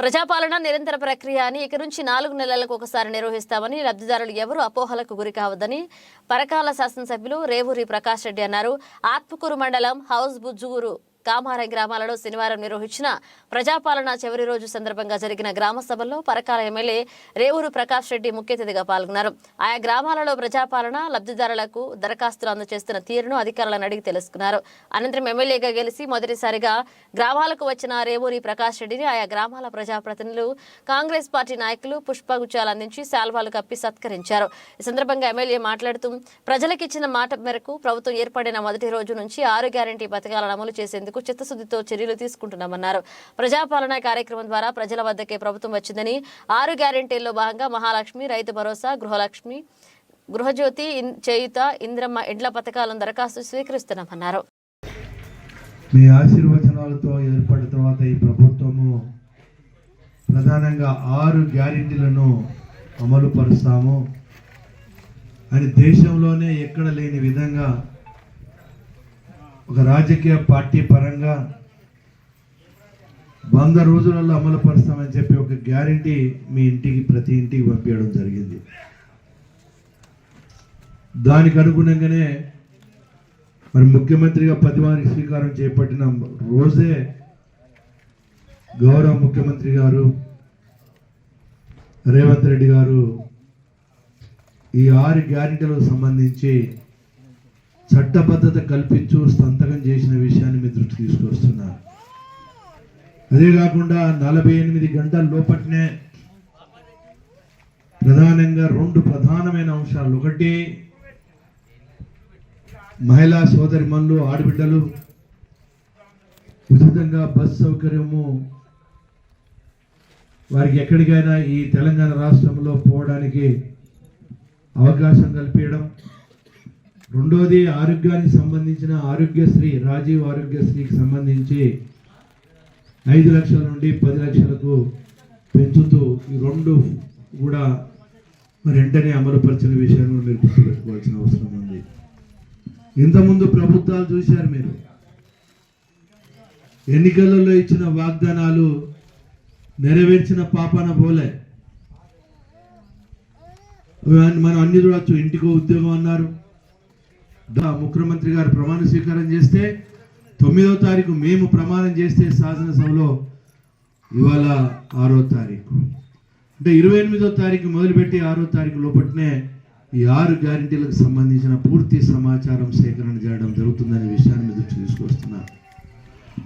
ప్రజాపాలన నిరంతర ప్రక్రియ అని ఇక నుంచి నాలుగు నెలలకు ఒకసారి నిర్వహిస్తామని లబ్ధిదారులు ఎవరు అపోహలకు గురి కావద్దని పరకాల శాసనసభ్యులు రేవూరి ప్రకాష్ రెడ్డి అన్నారు. ఆత్మకూరు మండలం హౌస్ బుజ్జుగూరు కామారం గ్రామాలలో శనివారం నిర్వహించిన ప్రజాపాలన చివరి రోజు సందర్భంగా జరిగిన గ్రామ సభల్లో పరకాల ఎమ్మెల్యే రేవూరు ప్రకాష్ రెడ్డి ముఖ్య అతిథిగా పాల్గొన్నారు. ఆయా గ్రామాలలో ప్రజాపాలన లబ్ధిదారులకు దరఖాస్తులు అందజేస్తున్న తీరును అధికారులను అడిగి తెలుసుకున్నారు. అనంతరం ఎమ్మెల్యేగా గెలిచి మొదటిసారిగా గ్రామాలకు వచ్చిన రేవూరి ప్రకాష్ రెడ్డిని ఆయా గ్రామాల ప్రజాప్రతినిధులు కాంగ్రెస్ పార్టీ నాయకులు పుష్పగుచ్చాలు అందించి శాల్వాలు కప్పి సత్కరించారు. ఈ సందర్భంగా ఎమ్మెల్యే మాట్లాడుతూ ప్రజలకిచ్చిన మాట మేరకు ప్రభుత్వం ఏర్పడిన మొదటి రోజు నుంచి ఆరు గ్యారంటీ పథకాలను అమలు చేసేందుకు చిత్తశుద్ధితో చర్యలు తీసుకుంటున్నామన్నారు. ప్రజాపాలన కార్యక్రమం ద్వారా ప్రజల వద్దకే ప్రభుత్వం వచ్చిందని ఆరు గ్యారంటీల్లో భాగంగా మహాలక్ష్మి రైతు భరోసా గృహలక్ష్మి గృహజ్యోతి చేయుత ఇంద్రమ్మ ఇండ్ల పథకాలను దరఖాస్తు స్వీకరిస్తున్నామన్నారు. మీ ఆశీర్వచనాలతో ఏర్పడిన తర్వాత ఈ ప్రభుత్వము ప్రధానంగా ఆరు గ్యారెంటీలను అమలు పరుస్తాము అని దేశంలోనే ఎక్కడ లేని విధంగా ఒక రాజకీయ పార్టీ పరంగా వంద రోజులలో అమలు పరుస్తామని చెప్పి ఒక గ్యారెంటీ మీ ఇంటికి ప్రతి ఇంటికి పంపించడం జరిగింది. దానికి అనుగుణంగానే మరి ముఖ్యమంత్రిగా పదివారికి స్వీకారం చేపట్టిన రోజే గౌరవ ముఖ్యమంత్రి గారు రేవంత్ రెడ్డి గారు ఈ ఆరు గ్యారెంటీలకు సంబంధించి చట్టబద్ధత కల్పించు సంతకం చేసిన విషయాన్ని మీ దృష్టికి తీసుకొస్తున్నారు. అదే కాకుండా నలభై ఎనిమిది గంటల లోపట్నే ప్రధానంగా రెండు ప్రధానమైన అంశాలు. ఒకటి మహిళా సోదరిమన్లు ఆడబిడ్డలు ఉచితంగా బస్ సౌకర్యము వారికి ఎక్కడికైనా ఈ తెలంగాణ రాష్ట్రంలో పోవడానికి అవకాశం కల్పించడం రెండోది ఆరోగ్యానికి సంబంధించిన ఆరోగ్యశ్రీ రాజీవ్ ఆరోగ్యశ్రీకి సంబంధించి ఐదు లక్షల నుండి పది లక్షలకు పెంచుతూ ఈ రెండు కూడా మరి వెంటనే అమలుపరిచిన విషయాన్ని మీరు గుర్తుపెట్టుకోవాల్సిన అవసరం ఉంది. ఇంతకుముందు ప్రభుత్వాలు చూశారు మీరు. ఎన్నికలలో ఇచ్చిన వాగ్దానాలు నెరవేర్చిన పాపన పోలే. మనం అన్ని చూడొచ్చు. ఇంటికో ఉద్యోగం అన్నారు. ముఖ్యమంత్రి గారు ప్రమాణ స్వీకారం చేస్తే తొమ్మిదో తారీఖు మేము ప్రమాణం చేస్తే శాసనసభలో ఇవాళ ఆరో తారీఖు. అంటే ఇరవై ఎనిమిదో తారీఖు మొదలుపెట్టి ఆరో తారీఖు లోపట్నే ఈ ఆరు గ్యారంటీలకు సంబంధించిన పూర్తి సమాచారం సేకరణ చేయడం జరుగుతుందనే విషయాన్ని మీద దృష్టి తీసుకొస్తున్నా.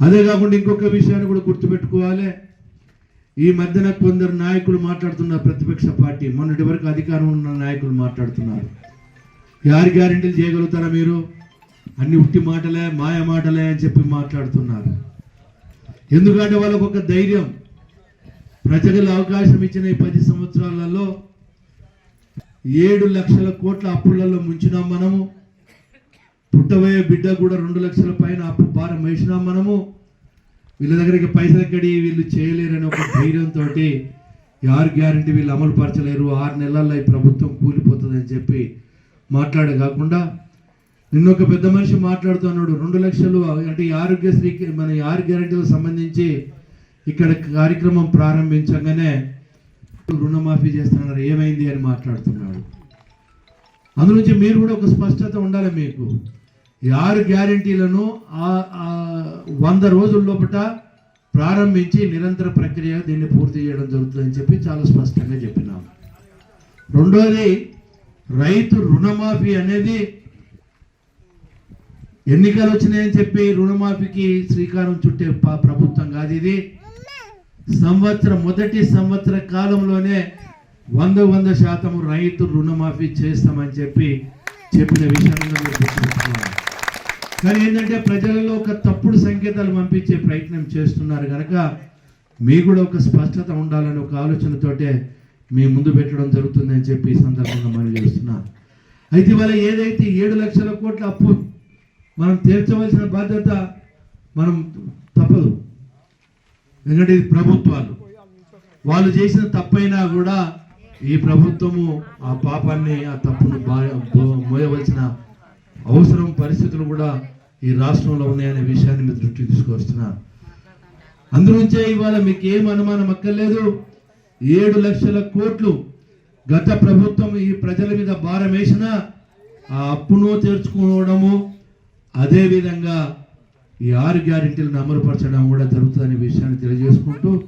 అదే కాకుండా ఇంకొక విషయాన్ని కూడా గుర్తుపెట్టుకోవాలి. ఈ మధ్యన కొందరు నాయకులు మాట్లాడుతున్న ప్రతిపక్ష పార్టీ మొన్నటి వరకు అధికారం ఉన్న నాయకులు మాట్లాడుతున్నారు. యారు గ్యారెంటీలు చేయగలుగుతారా మీరు? అన్ని ఉట్టి మాటలే మాయ మాటలే అని చెప్పి మాట్లాడుతున్నారు. ఎందుకంటే వాళ్ళకు ఒక ధైర్యం. ప్రజలకు అవకాశం ఇచ్చిన ఈ పది సంవత్సరాలలో ఏడు లక్షల కోట్ల అప్పులలో ముంచినాం మనము. పుట్టబోయే బిడ్డ కూడా రెండు లక్షల పైన అప్పు భారం వేసినాం మనము. వీళ్ళ దగ్గరికి పైసలు కడి వీళ్ళు చేయలేరని ఒక ధైర్యంతో ఆరు గ్యారంటీ వీళ్ళు అమలు పరచలేరు ఆరు నెలల్లో ఈ ప్రభుత్వం కూలిపోతుందని చెప్పి మాట్లాడే కాకుండా నిన్న ఒక పెద్ద మనిషి మాట్లాడుతున్నాడు రెండు లక్షలు అంటే ఈ ఆరోగ్యశ్రీ మన ఈ ఆరు గ్యారెంటీలకు సంబంధించి ఇక్కడ కార్యక్రమం ప్రారంభించగానే రుణమాఫీ చేస్తున్నారు ఏమైంది అని మాట్లాడుతున్నాడు. అందునుంచి మీరు కూడా ఒక స్పష్టత ఉండాలి మీకు. ఈ ఆరు గ్యారంటీలను వంద రోజుల లోపల ప్రారంభించి నిరంతర ప్రక్రియ దీన్ని పూర్తి చేయడం జరుగుతుందని చెప్పి చాలా స్పష్టంగా చెప్పినాము రెండోది రైతు రుణమాఫీ అనేది ఎన్నికలు వచ్చినాయని చెప్పి రుణమాఫీకి శ్రీకారం చుట్టే ప- ప్రభుత్వం కాదు ఇది. సంవత్సరం మొదటి సంవత్సర కాలంలోనే వంద వంద శాతం రైతు రుణమాఫీ చేస్తామని చెప్పి చెప్పిన విషయంలో కానీ ఏంటంటే ప్రజలలో ఒక తప్పుడు సంకేతాలు పంపించే ప్రయత్నం చేస్తున్నారు కనుక మీకు కూడా ఒక స్పష్టత ఉండాలని ఒక ఆలోచనతోటే మీ ముందు పెట్టడం జరుగుతుందని చెప్పి ఈ సందర్భంగా మనం చేస్తున్నా. అయితే ఇవాళ ఏదైతే ఏడు లక్షల కోట్ల అప్పు మనం తీర్చవలసిన బాధ్యత మనం తప్పదు. ఎందుకంటే ఇది ప్రభుత్వాలు. వాళ్ళు చేసిన తప్పైనా కూడా ఈ ప్రభుత్వము ఆ పాపాన్ని ఆ తప్పును మోయవలసిన అవసరం పరిస్థితులు కూడా ఈ రాష్ట్రంలో ఉన్నాయనే విషయాన్ని మీరు దృష్టికి తీసుకొస్తున్నా. అందునుంచే ఇవాళ మీకు ఏం అనుమానం అక్కర్లేదు. ఏడు లక్షల కోట్లు గత ప్రభుత్వం ఈ ప్రజల మీద భారం వేసినా ఆ అప్పును తీర్చుకోవడము అదేవిధంగా ఈ ఆరు గ్యారెంటీలను అమలుపరచడం కూడా జరుగుతుందనే విషయాన్ని తెలియజేసుకుంటూ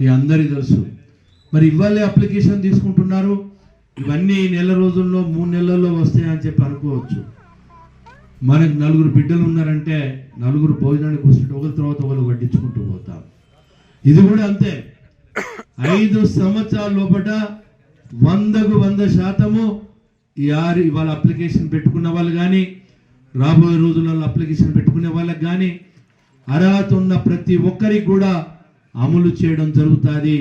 మీ అందరికీ తెలుసు. మరి ఇవాళే అప్లికేషన్ తీసుకుంటున్నారు. ఇవన్నీ నెల రోజుల్లో మూడు నెలల్లో వస్తాయని చెప్పి అనుకోవచ్చు. మనకు నలుగురు బిడ్డలు ఉన్నారంటే నలుగురు భోజనానికి వస్తుంటే ఒకరి తర్వాత ఒకరు వడ్డించుకుంటూ పోతాం. ఇది కూడా అంతే. ఐదు సంవత్సరాల లోపల వందకు వంద శాతము ఈ ఆరు ఇవాళ అప్లికేషన్ పెట్టుకున్న వాళ్ళు కానీ రాబోయే రోజులలో అప్లికేషన్ పెట్టుకునే వాళ్ళకి కానీ అర్హత ఉన్న ప్రతి ఒక్కరికి కూడా అమలు చేయడం జరుగుతుంది.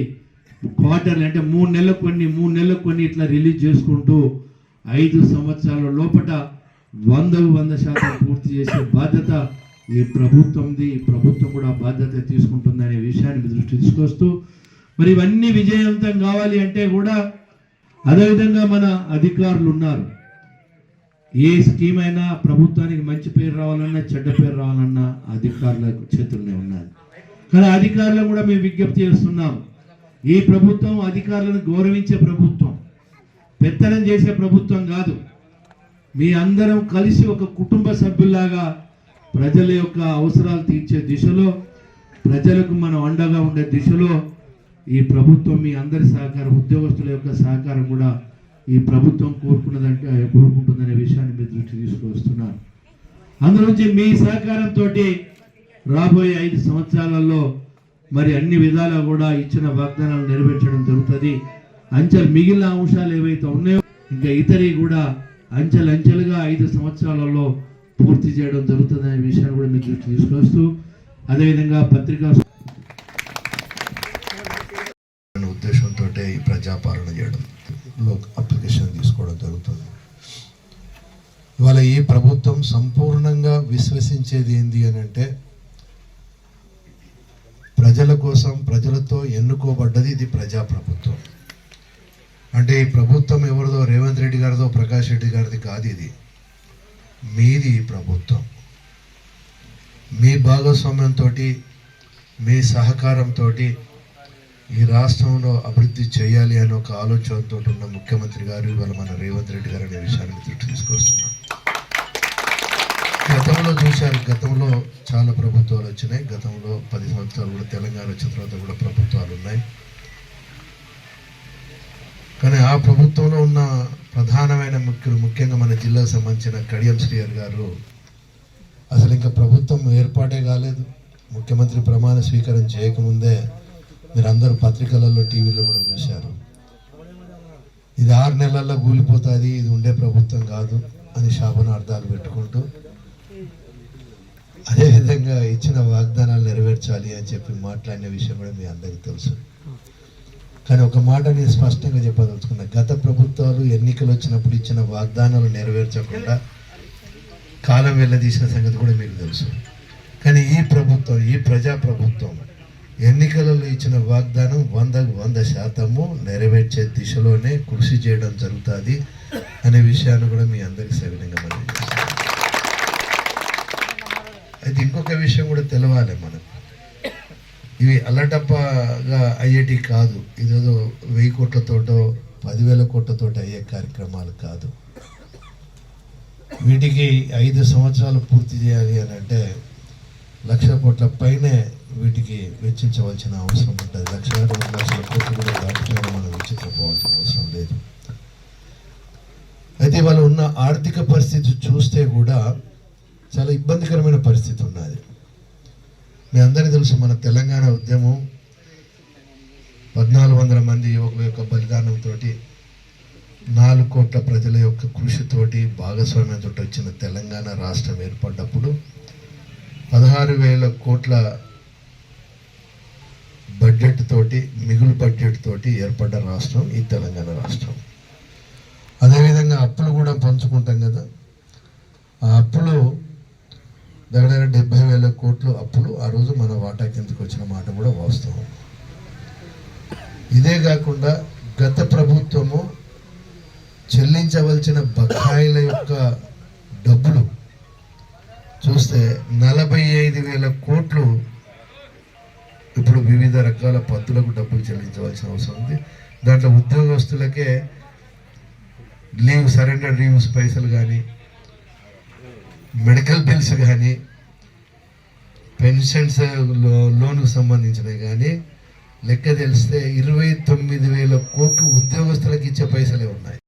క్వార్టర్లు అంటే మూడు నెలలకు కొన్ని మూడు నెలలకు కొన్ని ఇట్లా రిలీజ్ చేసుకుంటూ ఐదు సంవత్సరాల లోపట వందకు వంద శాతం పూర్తి చేసే బాధ్యత ఈ ప్రభుత్వంది. ఈ ప్రభుత్వం కూడా బాధ్యత తీసుకుంటుందనే విషయాన్ని దృష్టి తీసుకొస్తూ మరి ఇవన్నీ విజయవంతం కావాలి అంటే కూడా అదేవిధంగా మన అధికారులు ఉన్నారు ఏ స్కీమ్ అయినా ప్రభుత్వానికి మంచి పేరు రావాలన్నా చెడ్డ పేరు రావాలన్నా అధికారుల చేతుల్లోనే ఉన్నది కానీ అధికారులను కూడా మేము విజ్ఞప్తి చేస్తున్నాం. ఈ ప్రభుత్వం అధికారులను గౌరవించే ప్రభుత్వం పెత్తనం చేసే ప్రభుత్వం కాదు. మీ అందరం కలిసి ఒక కుటుంబ సభ్యుల్లాగా ప్రజల యొక్క అవసరాలు తీర్చే దిశలో ప్రజలకు మనం అండగా ఉండే దిశలో ఈ ప్రభుత్వం మీ అందరి సహకారం ఉద్యోగస్తుల యొక్క సహకారం కూడా ఈ ప్రభుత్వం కోరుకున్నదంటే కోరుకుంటుందనే విషయాన్ని మీ దృష్టి తీసుకువస్తున్నారు అందులోంచి మీ సహకారంతో రాబోయే ఐదు సంవత్సరాలలో మరి అన్ని విధాలా కూడా ఇచ్చిన వాగ్దానాలు నెరవేర్చడం జరుగుతుంది. అంచెలు మిగిలిన అంశాలు ఏవైతే ఉన్నాయో ఇంకా ఇతరి కూడా అంచెలు అంచెలుగా ఐదు సంవత్సరాలలో పూర్తి చేయడం జరుగుతుందనే విషయాన్ని కూడా మీరు దృష్టి తీసుకొస్తూ అదేవిధంగా పత్రికా అనే ఉద్దేశంతో ఈ ప్రజాపాలన చేయడం లో అప్లికేషన్ తీసుకోవడం జరుగుతుంది. ఇవాళ ఈ ప్రభుత్వం సంపూర్ణంగా విశ్వసించేది ఏంది అని అంటే ప్రజల కోసం ప్రజలతో ఎన్నుకోబడ్డది ఇది ప్రజా ప్రభుత్వం అంటే ఈ ప్రభుత్వం ఎవరిదో రేవంత్ రెడ్డి గారిదో ప్రకాష్ రెడ్డి గారిది కాదు ఇది. మీది ఈ ప్రభుత్వం. మీ భాగస్వామ్యంతో మీ సహకారంతో ఈ రాష్ట్రంలో అభివృద్ధి చేయాలి అనే ఒక ఆలోచనతో ఉన్న ముఖ్యమంత్రి గారు ఇవాళ మన రేవంత్ రెడ్డి గారు అనే విషయాన్ని దృష్టి తీసుకొస్తున్నాం. గతంలో చూశారు గతంలో చాలా ప్రభుత్వాలు వచ్చినాయి. గతంలో పది సంవత్సరాలు కూడా తెలంగాణ వచ్చిన తర్వాత కూడా ప్రభుత్వాలు ఉన్నాయి. కానీ ఆ ప్రభుత్వంలో ఉన్న ప్రధానమైన ముఖ్యులు ముఖ్యంగా మన జిల్లాకు సంబంధించిన కడియం శ్రీయర్ గారు అసలు ఇంకా ప్రభుత్వం ఏర్పాటే కాలేదు. ముఖ్యమంత్రి ప్రమాణ స్వీకారం చేయకముందే మీరు అందరూ పత్రికలలో టీవీలో కూడా చూశారు. ఇది ఆరు నెలల్లో కూలిపోతుంది ఇది ఉండే ప్రభుత్వం కాదు అని శాపనార్థాలు పెట్టుకుంటూ అదేవిధంగా ఇచ్చిన వాగ్దానాలు నెరవేర్చాలి అని చెప్పి మాట్లాడిన విషయం కూడా మీ అందరికీ తెలుసు. కానీ ఒక మాట నేను స్పష్టంగా చెప్పదలుచుకున్నా. గత ప్రభుత్వాలు ఎన్నికలు వచ్చినప్పుడు ఇచ్చిన వాగ్దానాలు నెరవేర్చకుండా కాలం వెళ్ళదీసిన సంగతి కూడా మీకు తెలుసు. కానీ ఈ ప్రభుత్వం ఈ ప్రజా ప్రభుత్వం ఎన్నికలలో ఇచ్చిన వాగ్దానం వందకు వంద శాతము నెరవేర్చే దిశలోనే కృషి చేయడం జరుగుతుంది అనే విషయాన్ని కూడా మీ అందరికీ సవినంగా మనం అయితే ఇంకొక విషయం కూడా తెలవాలి మనం. ఇవి అల్లటప్పగా అయ్యేటి కాదు. ఇదేదో వెయ్యి కోట్లతోటో పదివేల కోట్లతోటి అయ్యే కార్యక్రమాలు కాదు. వీటికి ఐదు సంవత్సరాలు పూర్తి చేయాలి అని అంటే లక్ష కోట్ల పైనే వీటికి వెచ్చించవలసిన అవసరం ఉంటుంది. లక్ష రెండు లక్షల కోట్లు కూడా దాటిపోయిన మనం వెచ్చించకపోవాల్సిన అవసరం లేదు. అయితే వాళ్ళు ఉన్న ఆర్థిక పరిస్థితి చూస్తే కూడా చాలా ఇబ్బందికరమైన పరిస్థితి ఉన్నది. మీ అందరికీ తెలుసు మన తెలంగాణ ఉద్యమం పద్నాలుగు వందల మంది యువకుల యొక్క బలిదానంతో నాలుగు కోట్ల ప్రజల యొక్క కృషితోటి భాగస్వామ్యంతో వచ్చిన తెలంగాణ రాష్ట్రం ఏర్పడ్డప్పుడు పదహారు వేల కోట్ల బడ్జెట్ తోటి మిగులు బడ్జెట్ తోటి ఏర్పడ్డ రాష్ట్రం ఈ తెలంగాణ రాష్ట్రం. అదేవిధంగా అప్పులు కూడా పంచుకుంటాం కదా. ఆ అప్పులు దగ్గర దగ్గర డెబ్బై వేల కోట్లు అప్పులు ఆ రోజు మన వాటా కిందకి వచ్చిన మాట కూడా వాస్తవం. ఇదే కాకుండా గత ప్రభుత్వము చెల్లించవలసిన బకాయిల యొక్క డబ్బులు చూస్తే నలభై ఐదు వేల కోట్లు రకాల పద్ధతులకు డబ్బులు చెల్లించవలసిన అవసరం ఉంది. దాంట్లో ఉద్యోగస్తులకే లీవ్ సరెండర్ లీవ్స్ పైసలు కానీ మెడికల్ బిల్స్ కానీ పెన్షన్స్ లోన్కు సంబంధించినవి కానీ లెక్క తెలిస్తే ఇరవై తొమ్మిది వేల కోట్లు ఉద్యోగస్తులకు ఇచ్చే పైసలే ఉన్నాయి.